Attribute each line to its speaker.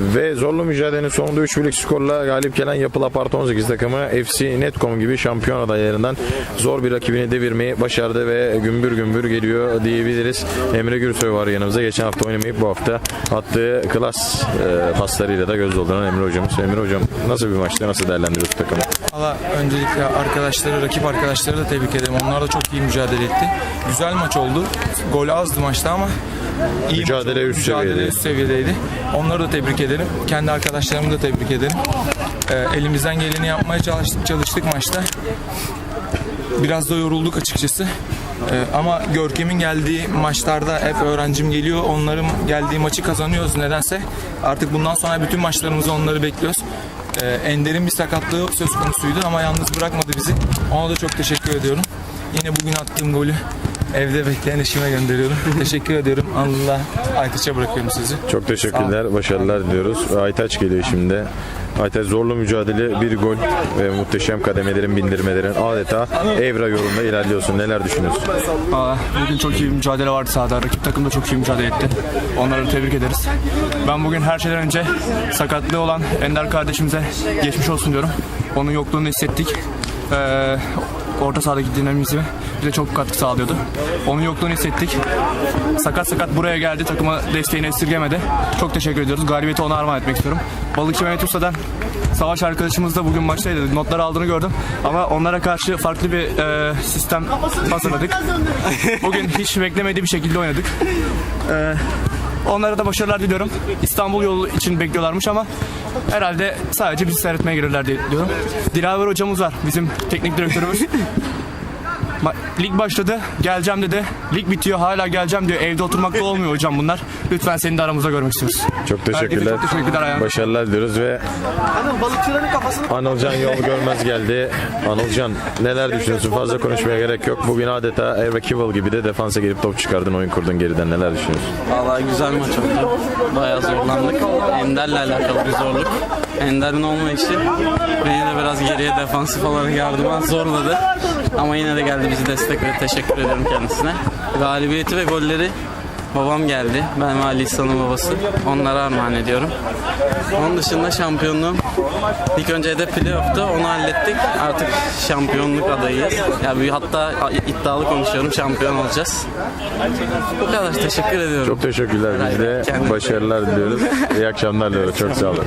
Speaker 1: Ve zorlu mücadelenin sonunda 3 birlik skorla galip gelen Yapılı Apart 18 takımı FC Netcom gibi şampiyon adaylarından zor bir rakibini devirmeyi başardı ve gümbür gümbür geliyor diyebiliriz. Emre Gürsoy var yanımızda. Geçen hafta oynamayıp bu hafta attığı klas e, paslarıyla da göz dolduran Emre hocamız. Emre hocam nasıl bir maçtı? Nasıl değerlendiriyorsun takımı?
Speaker 2: Valla öncelikle arkadaşları, rakip arkadaşları da tebrik ederim. Onlar da çok iyi mücadele etti. Güzel maç oldu. Gol azdı maçta ama iyi
Speaker 1: Mücadele üst
Speaker 2: Mücadele
Speaker 1: seviyedeydi.
Speaker 2: üst seviyedeydi. Onları da tebrik ederim. Kendi arkadaşlarımı da tebrik ederim. Ee, elimizden geleni yapmaya çalıştık, çalıştık maçta. Biraz da yorulduk açıkçası. Ee, ama Görkem'in geldiği maçlarda hep öğrencim geliyor. Onların geldiği maçı kazanıyoruz nedense. Artık bundan sonra bütün maçlarımızı onları bekliyoruz. Ee, Ender'in bir sakatlığı söz konusuydu ama yalnız bırakmadı bizi. Ona da çok teşekkür ediyorum. Yine bugün attığım golü evde bekleyen eşime gönderiyorum. teşekkür ediyorum. Allah Aytaç'a bırakıyorum sizi.
Speaker 1: Çok teşekkürler. Başarılar diliyoruz. Aytaç geliyor şimdi. Aytaç zorlu mücadele, bir gol ve muhteşem kademelerin bindirmelerin adeta Evra yolunda ilerliyorsun. Neler düşünüyorsun?
Speaker 3: Aa, Bugün çok iyi bir mücadele vardı sahada. Rakip takım da çok iyi mücadele etti. Onları tebrik ederiz. Ben bugün her şeyden önce sakatlığı olan Ender kardeşimize geçmiş olsun diyorum. Onun yokluğunu hissettik. Ee, orta sahadaki dinamizmi bize çok katkı sağlıyordu. Onun yokluğunu hissettik. Sakat sakat buraya geldi. Takıma desteğini esirgemedi. Çok teşekkür ediyoruz. Galibiyeti ona armağan etmek istiyorum. Balıkçı Mehmet Usta'dan Savaş arkadaşımız da bugün maçtaydı. Notlar aldığını gördüm. Ama onlara karşı farklı bir e, sistem hazırladık. Bugün hiç beklemediği bir şekilde oynadık. E, onlara da başarılar diliyorum. İstanbul yolu için bekliyorlarmış ama herhalde sadece bizi seyretmeye gelirler diye diyorum. Dilaver hocamız var. Bizim teknik direktörümüz. Ma- Lig başladı, geleceğim dedi. Lig bitiyor, hala geleceğim diyor. Evde oturmakta olmuyor hocam bunlar. Lütfen seni de aramızda görmek istiyoruz.
Speaker 1: Çok teşekkürler.
Speaker 3: Çok teşekkürler.
Speaker 1: Başarılar diliyoruz ve Anılcan yol görmez geldi. Anılcan neler düşünüyorsun? Fazla konuşmaya gerek yok. Bugün adeta Eva Kival gibi de defansa girip top çıkardın, oyun kurdun geriden. Neler düşünüyorsun?
Speaker 4: Vallahi güzel maç oldu. Bayağı zorlandık. Ender'le alakalı bir zorluk. Ender'in olmayışı beni de biraz geriye defansif olarak yardıma zorladı. Ama yine de geldi bizi destek ve teşekkür ederim kendisine. Galibiyeti ve golleri babam geldi. Ben ve Ali İhsan'ın babası. Onlara armağan ediyorum. Onun dışında şampiyonluğum ilk önce hedef playoff'tu. Onu hallettik. Artık şampiyonluk adayıyız. Ya bir hatta iddialı konuşuyorum. Şampiyon olacağız. Bu kadar. Teşekkür ediyorum.
Speaker 1: Çok teşekkürler. Biz de başarılar diliyoruz. İyi akşamlar diliyoruz. Çok sağ olun.